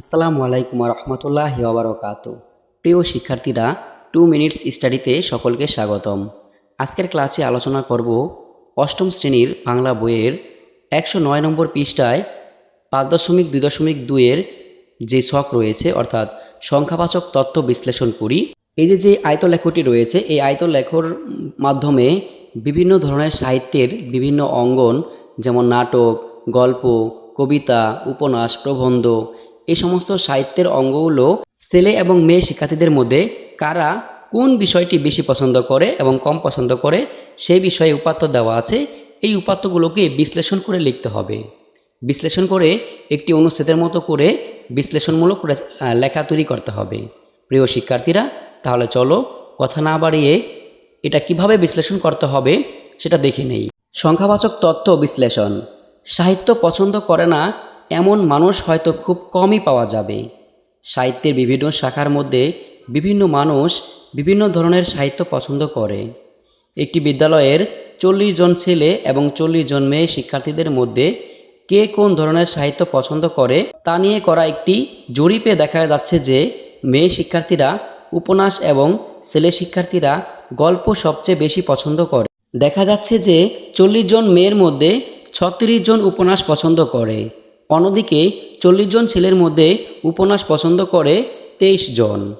আসসালামু আলাইকুম রহমতুল্লাহ ওবরকাত। প্রিয় শিক্ষার্থীরা, টু মিনিটস স্টাডিতে সকলকে স্বাগতম। আজকের ক্লাসে আলোচনা করব অষ্টম শ্রেণির বাংলা বইয়ের একশো নয় নম্বর পৃষ্ঠায় পাঁচ দশমিক দুই দশমিক দুইয়ের যে ছক রয়েছে, অর্থাৎ সংখ্যাবাচক তথ্য বিশ্লেষণ করি। এই যে যে আয়তলেখটি রয়েছে, এই আয়তলেখর মাধ্যমে বিভিন্ন ধরনের সাহিত্যের বিভিন্ন অঙ্গন, যেমন নাটক, গল্প, কবিতা, উপন্যাস, প্রবন্ধ এই সমস্ত সাহিত্যের অঙ্গগুলো ছেলে এবং মেয়ে শিক্ষার্থীদের মধ্যে কারা কোন বিষয়টি বেশি পছন্দ করে এবং কম পছন্দ করে সেই বিষয়ে উপাত্ত দেওয়া আছে। এই উপাত্তগুলোকে বিশ্লেষণ করে লিখতে হবে। বিশ্লেষণ করে একটি অনুচ্ছেদের মতো করে বিশ্লেষণমূলক লেখা তৈরি করতে হবে। প্রিয় শিক্ষার্থীরা, তাহলে চলো কথা না বাড়িয়ে এটা কীভাবে বিশ্লেষণ করতে হবে সেটা দেখে নেই। সংখ্যাবাচক তথ্য বিশ্লেষণ। সাহিত্য পছন্দ করে না এমন মানুষ হয়তো খুব কমই পাওয়া যাবে। সাহিত্যের বিভিন্ন শাখার মধ্যে বিভিন্ন মানুষ বিভিন্ন ধরনের সাহিত্য পছন্দ করে। একটি বিদ্যালয়ের চল্লিশ জন ছেলে এবং চল্লিশ জন মেয়ে শিক্ষার্থীদের মধ্যে কে কোন ধরনের সাহিত্য পছন্দ করে তা নিয়ে করা একটি জরিপে দেখা যাচ্ছে যে মেয়ে শিক্ষার্থীরা, উপন্যাস এবং ছেলে শিক্ষার্থীরা গল্প সবচেয়ে বেশি পছন্দ করে। দেখা যাচ্ছে যে চল্লিশ জন মেয়ের মধ্যে ছত্রিশ জন উপন্যাস পছন্দ করে। অন্যদিকে চল্লিশ জন ছেলের মধ্যে উপন্যাস পছন্দ করে তেইশ জন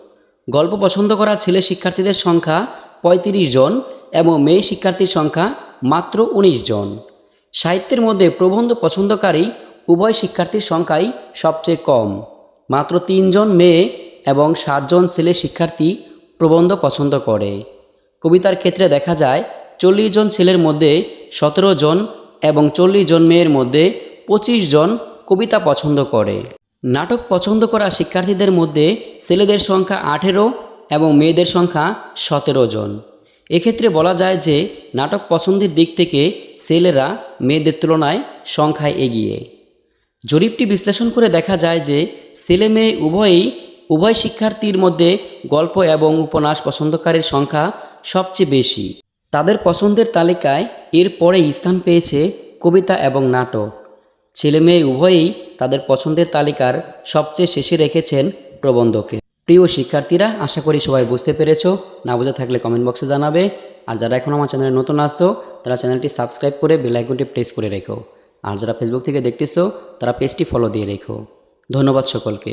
গল্প পছন্দ করা ছেলে শিক্ষার্থীদের সংখ্যা পঁয়ত্রিশ জন এবং মেয়ে শিক্ষার্থীর সংখ্যা মাত্র উনিশ জন সাহিত্যের মধ্যে প্রবন্ধ পছন্দকারী উভয় শিক্ষার্থীর সংখ্যাই সবচেয়ে কম। মাত্র তিনজন মেয়ে এবং সাতজন ছেলে শিক্ষার্থী প্রবন্ধ পছন্দ করে। কবিতার ক্ষেত্রে দেখা যায় চল্লিশ জন ছেলের মধ্যে সতেরো জন এবং চল্লিশ জন মেয়ের মধ্যে পঁচিশ জন কবিতা পছন্দ করে। নাটক পছন্দ করা শিক্ষার্থীদের মধ্যে ছেলেদের সংখ্যা আঠেরো এবং মেয়েদের সংখ্যা সতেরো জন। এক্ষেত্রে বলা যায় যে, নাটক পছন্দের দিক থেকে ছেলেরা মেয়েদের তুলনায় সংখ্যায় এগিয়ে। জরিপটি বিশ্লেষণ করে দেখা যায় যে, ছেলে মেয়ে উভয়ই উভয় শিক্ষার্থীর মধ্যে গল্প এবং উপন্যাস পছন্দকারীর সংখ্যা সবচেয়ে বেশি। তাদের পছন্দের তালিকায় এর পরেই স্থান পেয়েছে কবিতা এবং নাটক। ছেলে মেয়ে উভয়েই তাদের পছন্দের তালিকার সবচেয়ে শেষে রেখেছেন প্রবন্ধকে। প্রিয় শিক্ষার্থীরা, আশা করি সবাই বুঝতে পেরেছ। না বুঝে থাকলে কমেন্ট বক্সে জানাবে। আর যারা এখন আমার চ্যানেলে নতুন আসছো তারা চ্যানেলটি সাবস্ক্রাইব করে বেলাইকনটি প্রেস করে রেখো। আর যারা ফেসবুক থেকে দেখতেছো, তারা পেজটি ফলো দিয়ে রেখো। ধন্যবাদ সকলকে।